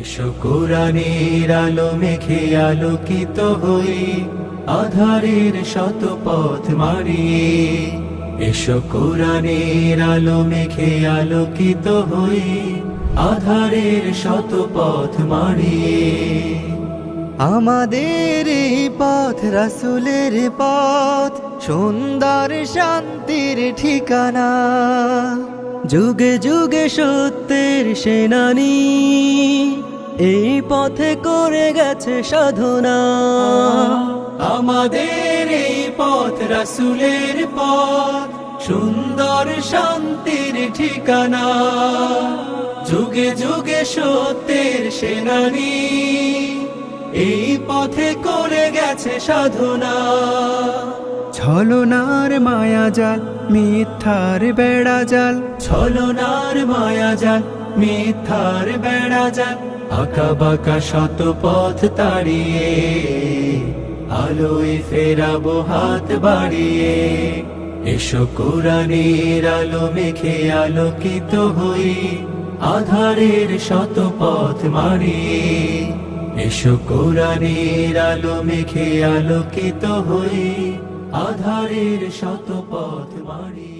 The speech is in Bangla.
এসো কোরআনের আলো মেখে আলোকিত হই আধারের শত পথ মারিয়ে এসো কোরআনের আলো মেখে আলোকিত হই আধারের শত পথ মারিয়ে আমাদের এই পথ রাসুলের পথ, সুন্দর শান্তির ঠিকানা। যুগে যুগে সত্যের সেনানি। এই পথে করে গেছে সাধনা। আমাদের এই পথ রাসুলের পথ সুন্দর শান্তির ঠিকানা। যুগে যুগে সত্যের সেনানি এই পথে করে গেছে সাধনা। ছলনার মায়া জাল মিথ্যার বেড়া জাল। ছলনার মায়া যান মিথ্যার বেড়া যান আঁকা বাঁকা শত পথ তাড়িয়ে, আলোয় ফেরাবো হাত বাড়িয়ে। এসো কোরআনের আলো মেখে আলোকিত হই, আধারের শত পথ মারিয়ে এসো কোরআনের আলো মেখে আলোকিত হই, আধারের শত পথ মারিয়ে